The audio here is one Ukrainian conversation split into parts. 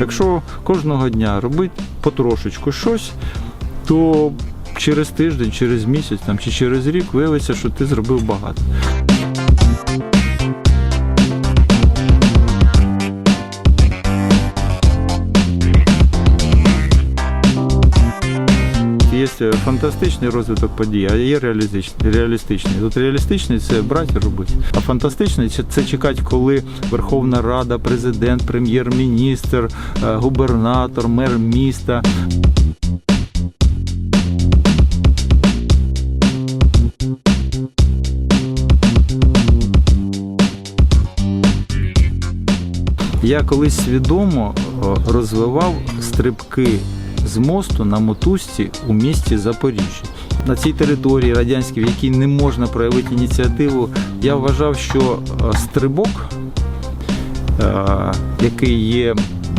якщо кожного дня робити потрошечку щось, то через тиждень, через місяць там, чи через рік виявиться, що ти зробив багато. Є фантастичний розвиток подій, а є реалістичний. реалістичний. От реалістичний це брати і робити. А фантастичний це, чекати, коли Верховна Рада, президент, прем'єр-міністр, е, губернатор, мер міста. Я колись свідомо розвивав стрибки з мосту на мотузці у місті Запоріжжя. На цій території радянській, в якій не можна проявити ініціативу, я вважав, що е, стрибок, е, який є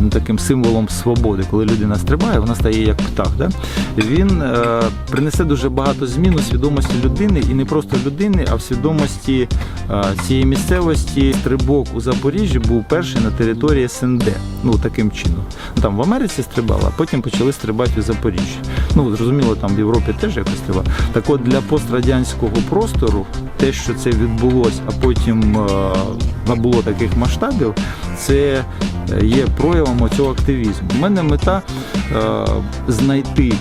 таким символом свободи, коли людина стрибає, вона стає як птах. Да? Він е, принесе дуже багато змін у свідомості людини, і не просто людини, а в свідомості е, цієї місцевості. Стрибок у Запоріжжі був перший на території СНД. Ну таким чином. Ну, Там в Америці стрибали, а потім почали стрибати у Запоріжжі. Ну зрозуміло, там в Європі теж якось стрибали. Так от для пострадянського простору, те, що це відбулося, а потім е, набуло таких масштабів, це е, є проявом цього активізму. У мене мета е, знайти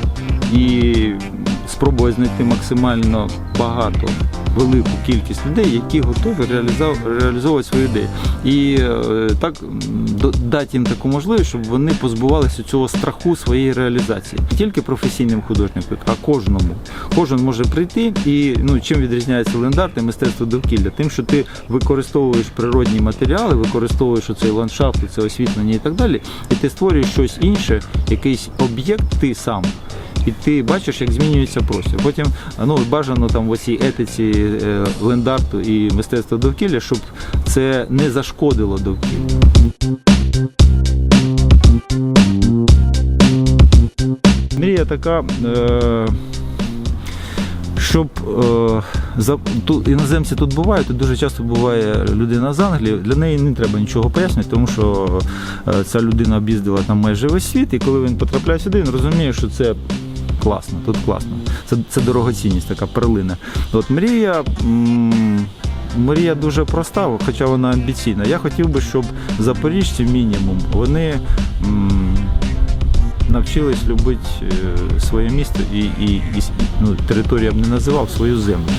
і спробувати знайти максимально багато. Велику кількість людей, які готові реалізовувати свою ідею, і е, так дати їм таку можливість, щоб вони позбувалися цього страху своєї реалізації. Не тільки професійним художникам, а кожному. Кожен може прийти і ну чим відрізняється лендарт і мистецтво довкілля? Тим, що ти використовуєш природні матеріали, використовуєш оцей ландшафт, це освітлення і так далі, і ти створюєш щось інше, якийсь об'єкт ти сам. І ти бачиш, як змінюється простір. Потім ну бажано там в оцій етиці е, лендарту і мистецтва довкілля, щоб це не зашкодило довкіллю. Мрія така. Е- щоб е, тут іноземці тут бувають, тут дуже часто буває людина з Англії. Для неї не треба нічого пояснювати, тому що ця людина об'їздила там майже весь світ, і коли він потрапляє сюди, він розуміє, що це класно, тут класно. Це це дорогоцінність, така перлина. От мрія. М Мрія дуже проста, хоча вона амбіційна. Я хотів би, щоб запоріжці мінімум вони м, навчились любити е, своє місто і і, і ну, територію я б не називав свою землю.